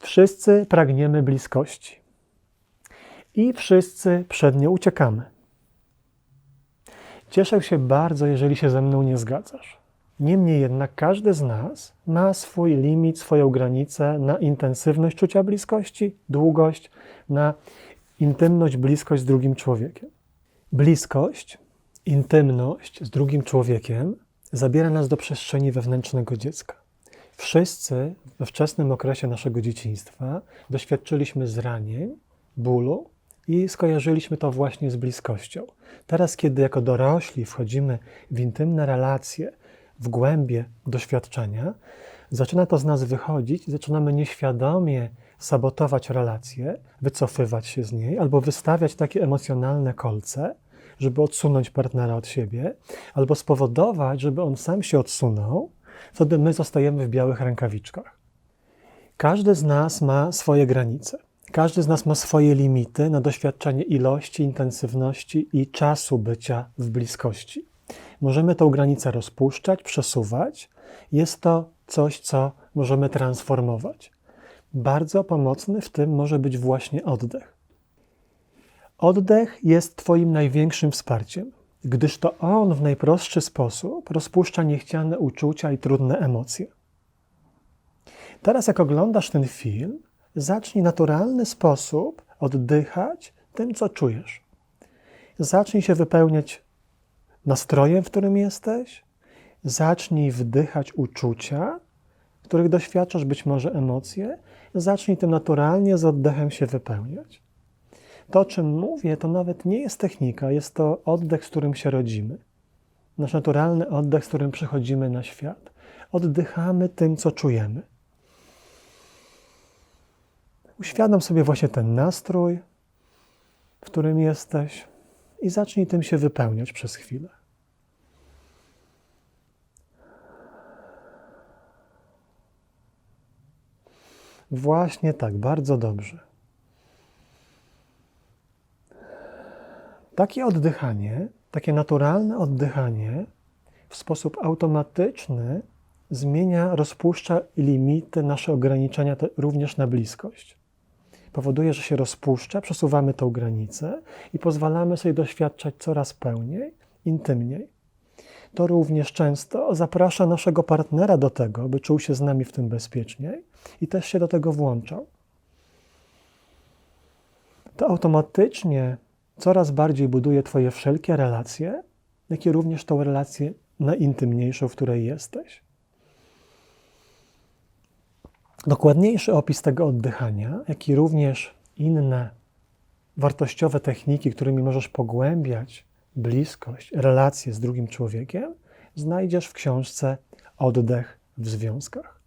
Wszyscy pragniemy bliskości i wszyscy przed nią uciekamy. Cieszę się bardzo, jeżeli się ze mną nie zgadzasz. Niemniej jednak każdy z nas ma swój limit, swoją granicę na intensywność czucia bliskości, długość, na intymność, bliskość z drugim człowiekiem. Bliskość, intymność z drugim człowiekiem zabiera nas do przestrzeni wewnętrznego dziecka. Wszyscy we wczesnym okresie naszego dzieciństwa doświadczyliśmy zranień, bólu i skojarzyliśmy to właśnie z bliskością. Teraz, kiedy jako dorośli wchodzimy w intymne relacje, w głębie doświadczenia, zaczyna to z nas wychodzić zaczynamy nieświadomie sabotować relację, wycofywać się z niej albo wystawiać takie emocjonalne kolce, żeby odsunąć partnera od siebie, albo spowodować, żeby on sam się odsunął, wtedy my zostajemy w białych rękawiczkach. Każdy z nas ma swoje granice. Każdy z nas ma swoje limity na doświadczenie ilości, intensywności i czasu bycia w bliskości. Możemy tą granicę rozpuszczać, przesuwać. Jest to coś, co możemy transformować. Bardzo pomocny w tym może być właśnie oddech. Oddech jest Twoim największym wsparciem, gdyż to on w najprostszy sposób rozpuszcza niechciane uczucia i trudne emocje. Teraz, jak oglądasz ten film, zacznij w naturalny sposób oddychać tym, co czujesz. Zacznij się wypełniać nastrojem, w którym jesteś. Zacznij wdychać uczucia, których doświadczasz, być może emocje. Zacznij tym naturalnie z oddechem się wypełniać. To, o czym mówię, to nawet nie jest technika, jest to oddech, z którym się rodzimy. Nasz naturalny oddech, z którym przychodzimy na świat. Oddychamy tym, co czujemy. Uświadom sobie właśnie ten nastrój, w którym jesteś, i zacznij tym się wypełniać przez chwilę. Właśnie tak, bardzo dobrze. Takie oddychanie, takie naturalne oddychanie w sposób automatyczny zmienia, rozpuszcza limity, nasze ograniczenia również na bliskość. Powoduje, że się rozpuszcza, przesuwamy tą granicę i pozwalamy sobie doświadczać coraz pełniej, intymniej. To również często zaprasza naszego partnera do tego, by czuł się z nami w tym bezpieczniej i też się do tego włączał. To automatycznie coraz bardziej buduje Twoje wszelkie relacje, jak i również tą relację najintymniejszą, w której jesteś. Dokładniejszy opis tego oddychania, jak i również inne wartościowe techniki, którymi możesz pogłębiać bliskość, relacje z drugim człowiekiem, znajdziesz w książce Oddech w związkach.